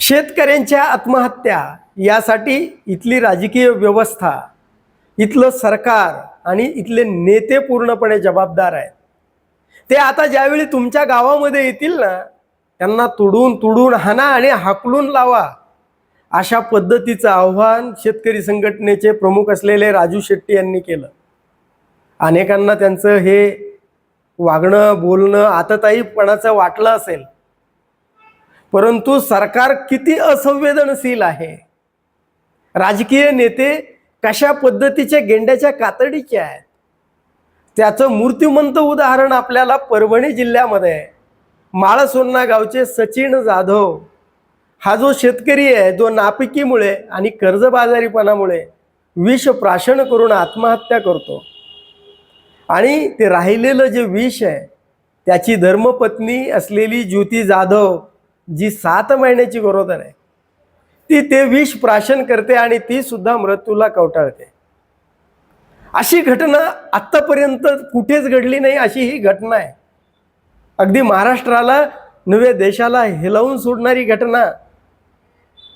शेतकऱ्यांच्या आत्महत्या यासाठी इथली राजकीय व्यवस्था इथलं सरकार आणि इथले नेते पूर्णपणे जबाबदार आहेत. ते आता ज्यावेळी तुमच्या गावामध्ये येतील ना त्यांना तुडून तुडून हाना आणि हाकलून लावा अशा पद्धतीचं आव्हान शेतकरी संघटनेचे प्रमुख असलेले राजू शेट्टी यांनी केलं. अनेकांना त्यांचं हे वागणं बोलणं आतताईपणाचं वाटलं असेल परंतु सरकार किती असंवेदनशील आहे? राजकीय नेते कशा पद्धतीच्या गेंड्याच्या कातडीचे आहेत? त्याचं मूर्तिमंत उदाहरण आपल्याला परभणी जिल्ह्यामध्ये आहे. माळसोन्ना गावचे सचिन जाधव. हा जो शेतकरी आहे जो नापिकीमुळे आणि कर्जबाजारीपणामुळे विष प्राशन करून आत्महत्या करतो. आणि ते राहिलेलं जे विष आहे त्याची धर्मपत्नी असलेली ज्योती जाधव जी सात महिन्याची गरोदर आहे ती ते विष प्राशन करते आणि ती सुद्धा मृत्यूला कवटाळते. अशी घटना आत्तापर्यंत कुठेच घडली नाही अशी ही घटना आहे. अगदी महाराष्ट्राला नव्हे देशाला हेलावून सोडणारी घटना.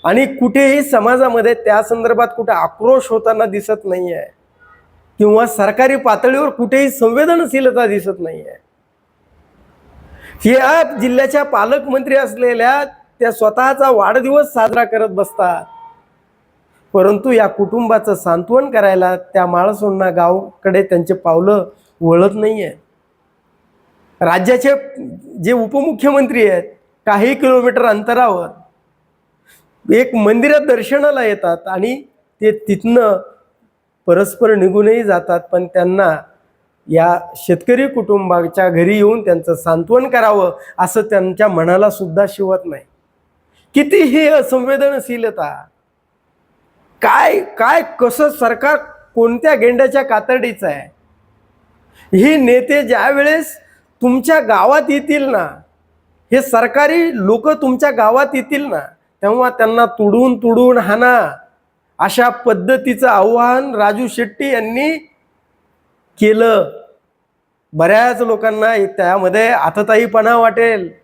आणि कुठेही समाजामध्ये त्या संदर्भात कुठे आक्रोश होताना दिसत नाही आहे किंवा सरकारी पातळीवर कुठेही संवेदनशीलता दिसत नाही आहे या जिल्ह्याच्या पालकमंत्री असलेल्या त्या स्वतःचा वाढदिवस साजरा करत बसतात. परंतु या कुटुंबाचं सांत्वन करायला त्या माळसोंना गावकडे त्यांचे पावलं वळत नाही आहे राज्याचे जे उपमुख्यमंत्री आहेत काही किलोमीटर अंतरावर एक मंदिरात दर्शनाला येतात आणि ते तिथनं परस्पर निघूनही जातात पण त्यांना या शेतकरी कुटुंबाच्या घरी येऊन त्यांचं सांत्वन करावं असं त्यांच्या मनाला सुद्धा शिवत नाही. किती ही असंवेदनशीलता काय काय कसं सरकार कोणत्या गेंड्याच्या कातडीचं आहे? ही नेते ज्या वेळेस तुमच्या गावात येतील ना हे सरकारी लोक तुमच्या गावात येतील ना तेव्हा त्यांना तुडून तुडून हाना अशा पद्धतीचं आव्हान राजू शेट्टी यांनी केलं. बऱ्याच लोकांना त्यामध्ये आतताईपणा वाटेल.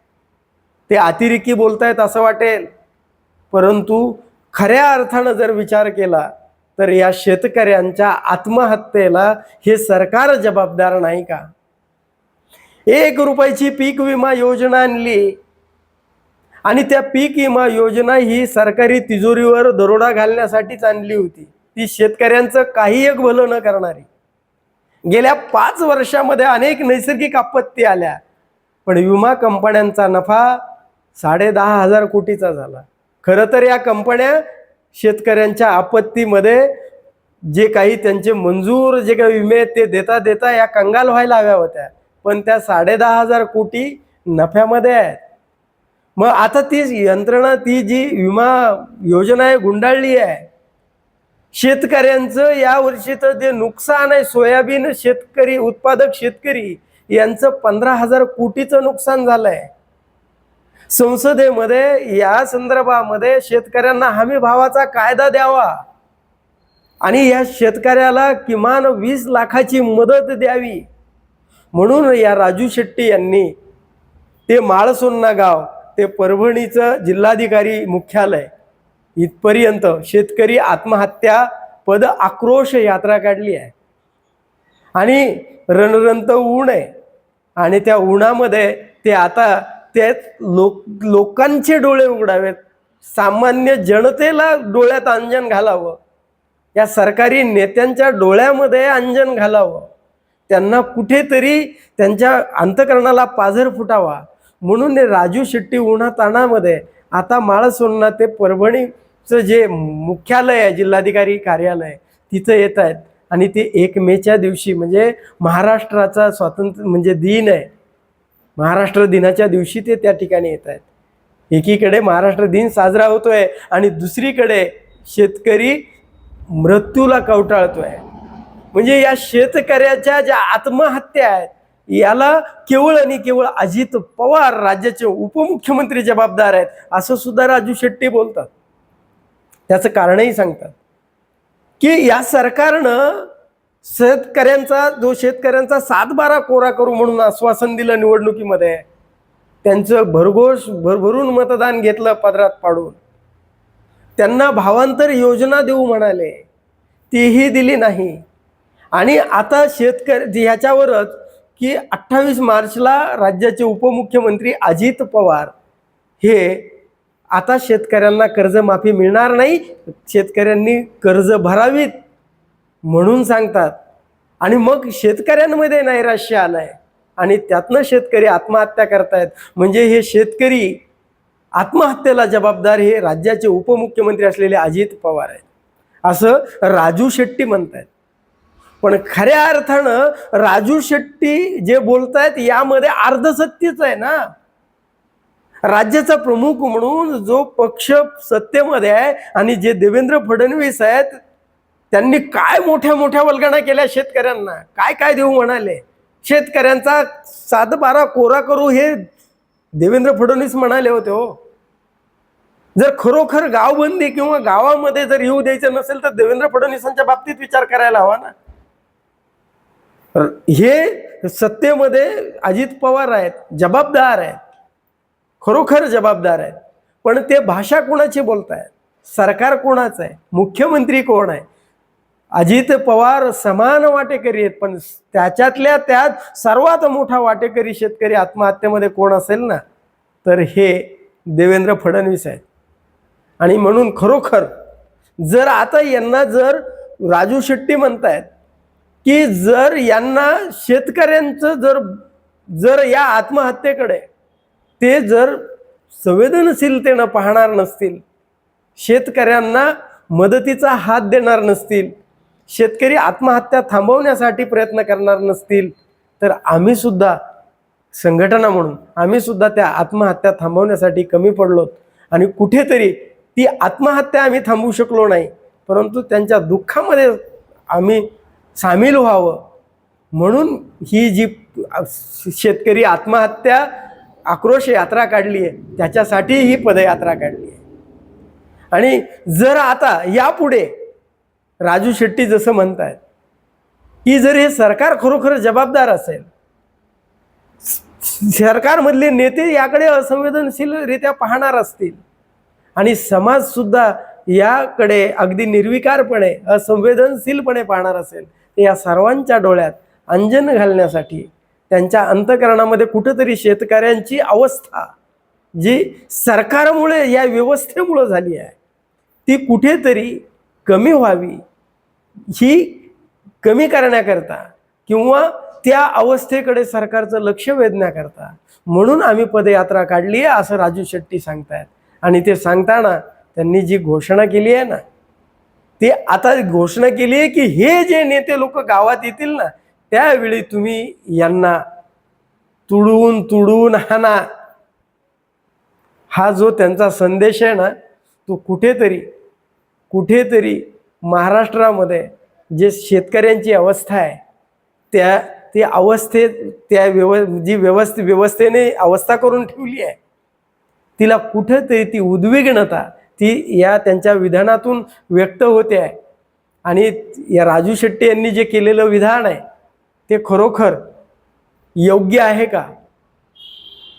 ते अतिरेकी बोलतायत असं वाटेल. परंतु खऱ्या अर्थानं जर विचार केला तर या शेतकऱ्यांच्या आत्महत्येला हे सरकार जबाबदार नाही का? एक रुपयाची पीक विमा योजना आणली. आणि त्या पीक विमा योजना ही सरकारी तिजोरीवर दरोडा घालण्यासाठीच आणली होती. ती शेतकऱ्यांचं काही एक भलं न करणारी. गेल्या पाच वर्षामध्ये अनेक नैसर्गिक आपत्ती आल्या पण विमा कंपन्यांचा नफा साडे दहा हजार कोटीचा झाला. खरं तर या कंपन्या शेतकऱ्यांच्या आपत्तीमध्ये जे काही त्यांचे मंजूर जे काही विमे आहेत ते देता देता या कंगाल व्हायला हव्या होत्या. पण त्या साडे दहा हजार कोटी नफ्यामध्ये आहेत. मग आता ती यंत्रणा ती जी विमा योजना आहे गुंडाळली आहे शेतकऱ्यांचं या वर्षीचं जे नुकसान आहे सोयाबीन शेतकरी उत्पादक शेतकरी यांचं पंधरा हजार कोटीचं नुकसान झालंय. संसदेमध्ये या संदर्भामध्ये शेतकऱ्यांना हमी भावाचा कायदा द्यावा. आणि या शेतकऱ्याला किमान वीस लाखाची मदत द्यावी. म्हणून या राजू शेट्टी यांनी ते माळसोन्ना गाव ते परभणीचं जिल्हाधिकारी मुख्यालय इथपर्यंत शेतकरी आत्महत्या पद आक्रोश यात्रा काढली आहे. आणि रणरंत ऊन आहे. आणि त्या उन्हामध्ये ते आता ते लोक लोकांचे डोळे उघडावेत. सामान्य जनतेला डोळ्यात अंजन घालावं. या सरकारी नेत्यांच्या डोळ्यामध्ये अंजन घालावं. त्यांना कुठेतरी त्यांच्या अंतकरणाला पाझर फुटावा. म्हणून राजू शेट्टी उन्हाताणामध्ये आता माळसोन्ना ते परभणी चं जे मुख्यालय आहे जिल्हाधिकारी कार्यालय तिथं येत आहेत. आणि ते एक मेच्या दिवशी म्हणजे महाराष्ट्राचा स्वातंत्र्य म्हणजे दिन आहे. महाराष्ट्र दिनाच्या दिवशी ते त्या ठिकाणी येत आहेत. एकीकडे महाराष्ट्र दिन साजरा होतोय आणि दुसरीकडे शेतकरी मृत्यूला कवटाळतोय. म्हणजे या शेतकऱ्याच्या ज्या आत्महत्या आहेत याला केवळ आणि केवळ अजित पवार राज्याचे उपमुख्यमंत्री जबाबदार आहेत असं सुद्धा राजू शेट्टी बोलतात. त्याचं कारणही सांगतात. की या सरकारनं शेतकऱ्यांचा जो शेतकऱ्यांचा सातबारा कोरा करू म्हणून आश्वासन दिलं निवडणुकीमध्ये त्यांचं भरघोष भरभरून मतदान घेतलं पदरात पाडून. त्यांना भावांतर योजना देऊ म्हणाले तीही दिली नाही. आणि आता शेतकरी ह्याच्यावरच की अठ्ठावीस मार्चला राज्याचे उपमुख्यमंत्री अजित पवार हे आता शेतकऱ्यांना कर्जमाफी मिळणार नाही शेतकऱ्यांनी कर्ज भरावीत म्हणून सांगतात. आणि मग शेतकऱ्यांमध्ये नैराश्य आलंय. आणि त्यातनं शेतकरी आत्महत्या करतायत. म्हणजे हे शेतकरी आत्महत्येला जबाबदार हे राज्याचे उपमुख्यमंत्री असलेले अजित पवार आहेत. असं राजू शेट्टी म्हणतायत. पण खऱ्या अर्थानं राजू शेट्टी जे बोलतायत यामध्ये अर्धसत्यच आहे ना. राज्याचा प्रमुख म्हणून जो पक्ष सत्तेमध्ये आहे आणि जे देवेंद्र फडणवीस आहेत त्यांनी काय मोठ्या मोठ्या वल्गणा केल्या शेतकऱ्यांना? काय काय देऊ म्हणाले? शेतकऱ्यांचा सातबारा कोरा करू हे देवेंद्र फडणवीस म्हणाले होते हो. जर खरोखर गावबंदी किंवा गावामध्ये जर येऊ द्यायचं नसेल तर देवेंद्र फडणवीसांच्या बाबतीत विचार करायला हवा ना. हे सत्तेमध्ये अजित पवार आहेत जबाबदार आहेत. खरोखर जबाबदार आहेत. पण ते भाषा कोणाची बोलत आहेत सरकार कोणाचं आहे? मुख्यमंत्री कोण आहे? अजित पवार समान वाटेकरी आहेत पण त्याच्यातल्या त्यात सर्वात मोठा वाटेकरी शेतकरी आत्महत्येमध्ये कोण असेल ना तर हे देवेंद्र फडणवीस आहेत. आणि म्हणून खरोखर जर आता यांना जर राजू शेट्टी म्हणतायत की जर यांना शेतकऱ्यांचं जर जर या आत्महत्येकडे ते जर संवेदनशीलतेनं पाहणार नसतील शेतकऱ्यांना मदतीचा हात देणार नसतील शेतकरी आत्महत्या थांबवण्यासाठी प्रयत्न करणार नसतील तर आम्ही सुद्धा संघटना म्हणून आम्ही सुद्धा त्या आत्महत्या थांबवण्यासाठी कमी पडलो आणि कुठेतरी ती आत्महत्या आम्ही थांबवू शकलो नाही परंतु त्यांच्या दुःखामध्ये आम्ही सामील व्हावं. म्हणून ही जी शेतकरी आत्महत्या आक्रोश यात्रा काढली आहे त्याच्यासाठी ही पदयात्रा काढली आहे आणि जर आता यापुढे राजू शेट्टी जसं म्हणत आहेत की जर हे सरकार खरोखर जबाबदार असेल सरकारमधले नेते याकडे असंवेदनशीलरित्या पाहणार असतील आणि समाजसुद्धा याकडे अगदी निर्विकारपणे असंवेदनशीलपणे पाहणार असेल तर या सर्वांच्या डोळ्यात अंजन घालण्यासाठी त्यांच्या अंतकरणामध्ये कुठंतरी शेतकऱ्यांची अवस्था जी सरकारमुळे या व्यवस्थेमुळं झाली आहे ती कुठेतरी कमी व्हावी ही कमी करण्याकरता किंवा त्या अवस्थेकडे सरकारचं लक्ष वेधण्याकरता. म्हणून आम्ही पदयात्रा काढली आहे असं राजू शेट्टी सांगतायत. आणि ते सांगताना त्यांनी जी घोषणा केली आहे ना ते आता घोषणा केली आहे की हे जे नेते लोक गावात येतील ना त्यावेळी तुम्ही यांना तुडून तुडून हाना हा जो त्यांचा संदेश आहे ना तो कुठेतरी कुठेतरी महाराष्ट्रामध्ये जे शेतकऱ्यांची अवस्था आहे त्या ती अवस्थेत त्या व्यव जी व्यवस्थे व्यवस्थेने अवस्था करून ठेवली आहे तिला कुठेतरी ती उद्विग्नता ती या त्यांच्या विधानातून व्यक्त होते आहे. आणि या राजू शेट्टी यांनी जे केलेलं विधान आहे ते खरोखर योग्य आहे का?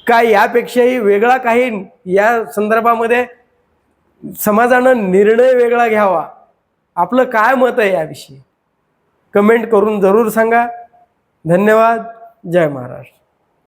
का यापेक्षाही वेगळा काही या संदर्भामध्ये समाजानं निर्णय वेगळा घ्यावा? आपलं काय मत आहे याविषयी? कमेंट करून जरूर सांगा. धन्यवाद. जय महाराष्ट्र.